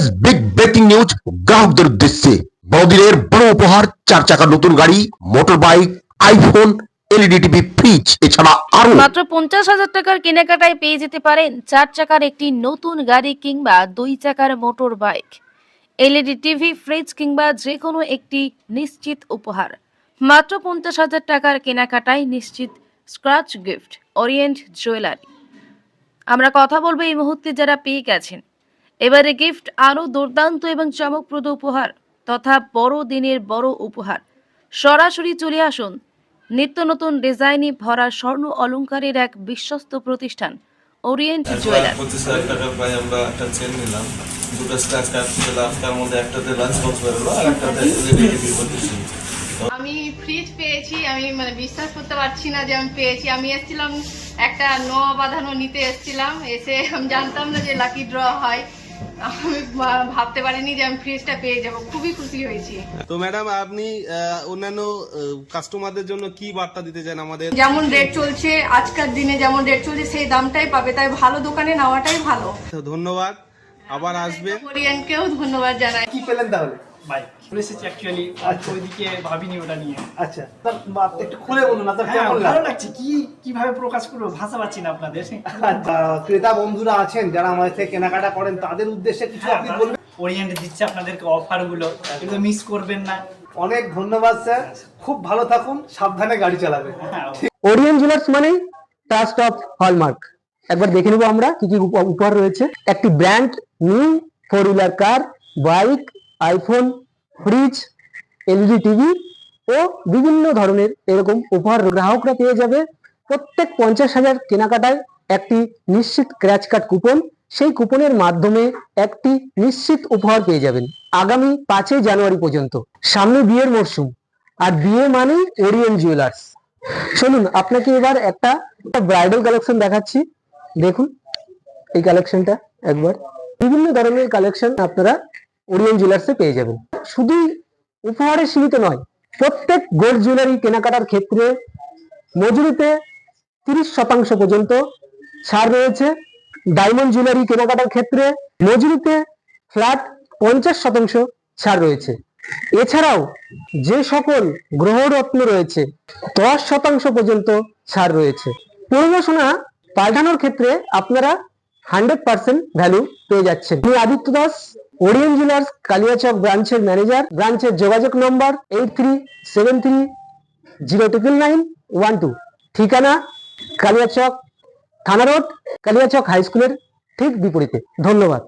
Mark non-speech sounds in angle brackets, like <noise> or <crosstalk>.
Latest big breaking news গ্রাহকদের উদ্দেশ্যে বড়দিনের বড় উপহার, চার চাকার নতুন গাড়ি motor bike iPhone LED TV fridge এছাড়া আরও মাত্র পঞ্চাশ হাজার টাকার কেনাকাটায় পেয়ে যেতে পারেন চার চাকার একটি নতুন গাড়ি কিংবা দুই চাকার motor bike LED TV fridge কিংবা যে কোনো একটি নিশ্চিত উপহার। মাত্র পঞ্চাশ হাজার টাকার কেনাকাটায় নিশ্চিত স্ক্র্যাচ গিফট ওরিয়েন্ট জুয়েলারি আমরা কথা বলব এই মুহূর্তে যারা পেয়ে গেছেন। এবারে গিফট আরও দুর্দান্ত এবং চমকপ্রদ উপহার তথা বড় দিনের বড় উপহার। সরাসরি চলে আসুন নিত্য নতুন ডিজাইনে ভরা স্বর্ণ অলংকারের এক বিশ্বস্ত প্রতিষ্ঠান ওরিয়েন্ট জুয়েলার পঁচিশ হাজার টাকা প্রায় আমরা একটা চেন নিলাম। দুটো স্ক্র্যাচ কার্ড পেলাম তার মধ্যে একটাতে লাঞ্চ বক্স বেরোলো আর একটাতে <laughs> আমি ফ্রিজ পেয়েছি আমি মানে বিশ্বাস করতে পারছি না যে আমি পেয়েছি। আমি এসেছিলাম একটা নোয়া বাঁধানো নিতে এসেছিলাম এসে আমি জানতাম না যে লাকি ড্র হয়। আমি ভাবতে পারিনি যে আমি ফ্রিজটা পেয়ে যাব। খুবই খুশি হয়েছি। তো ম্যাডাম আপনি অন্যান্য কাস্টমারদের জন্য কি বার্তা দিতে চান আমাদের? যেমন রেট চলছে আজকের দিনে যেমন রেট চলছে সেই দামটাই পাবে। তাই ভালো দোকানে নেওয়াটাই ভালো। তো ধন্যবাদ। আবার আসবে। কোরিয়ানকেও ধন্যবাদ জানাই। কি পেলেন তাহলে? বাইক চলে এসেছি অ্যাকচুয়ালি ওইদিকে ভাবিনি ওটা নিয়ে। আচ্ছা। একটু খুলে বলুন আপনার হ্যাঁ কেমন ভালো লাগছে? কি কীভাবে প্রকাশ করব ভাষা পাচ্ছি না আপনাদের। আচ্ছা, ক্রেতা বন্ধুরা আছেন যারা আমাদের থেকে কেনাকাটা করেন তাদের উদ্দেশ্যে কিছু হ্যাঁ, আপনি বলবেন? ওরিয়েন্ট দিচ্ছে আপনাদেরকে অফারগুলো। এগুলো মিস করবেন না। অনেক ধন্যবাদ স্যার। খুব ভালো থাকুন সাবধানে গাড়ি চালাবেন। হ্যাঁ ওরিয়ন জুয়েলার্স মানে ট্রাস্ট অফ হলমার্ক একবার দেখে নেব আমরা কি কি উপ- উপহার রয়েছে। একটি brand new four wheeler car bike iPhone fridge LED TV ও বিভিন্ন ধরনের এরকম উপহার গ্রাহকরা পেয়ে যাবে। প্রত্যেক পঞ্চাশ হাজার কেনাকাটায় একটি নিশ্চিত ক্র্যাচ কার্ড কুপন সেই কুপনের মাধ্যমে একটি নিশ্চিত উপহার পেয়ে যাবেন আগামী পাঁচই জানুয়ারি পর্যন্ত। সামনে বিয়ের মরশুম আর বিয়ে মানে ওরিয়ন জুয়েলার্স শুনুন আপনাকে এবার একটা ব্রাইডাল কালেকশন দেখাচ্ছি। দেখুন, এই কালেকশনটা একবার। বিভিন্ন ধরনের কালেকশন আপনারা ওরিয়ন জুয়েলার্সে পেয়ে যাবেন। শুধুই উপহারে সীমিত নয়, প্রত্যেক গোল্ড জুয়েলারি কেনাকাটার ক্ষেত্রে মজুরিতে তিরিশ শতাংশ পর্যন্ত ছাড় রয়েছে। ডায়মন্ড জুয়েলারি কেনাকাটার ক্ষেত্রে মজুরিতে ফ্ল্যাট পঞ্চাশ শতাংশ ছাড় রয়েছে। এছাড়াও যে সকল গ্রহরত্ন রয়েছে, দশ শতাংশ পর্যন্ত ছাড় রয়েছে। পরিবেশনা পাল্টানোর ক্ষেত্রে আপনারা হান্ড্রেড পার্সেন্ট ভ্যালু পেয়ে যাচ্ছেন। আমি আদিত্য দাস ওরিয়েন জুয়েলার্স কালিয়াচক ব্রাঞ্চের ম্যানেজার ব্রাঞ্চের যোগাযোগ নম্বর eight three seven three zero triple nine one two ঠিকানা কালিয়াচক থানা রোড, কালিয়াচক হাই স্কুলের ঠিক বিপরীতে। ধন্যবাদ।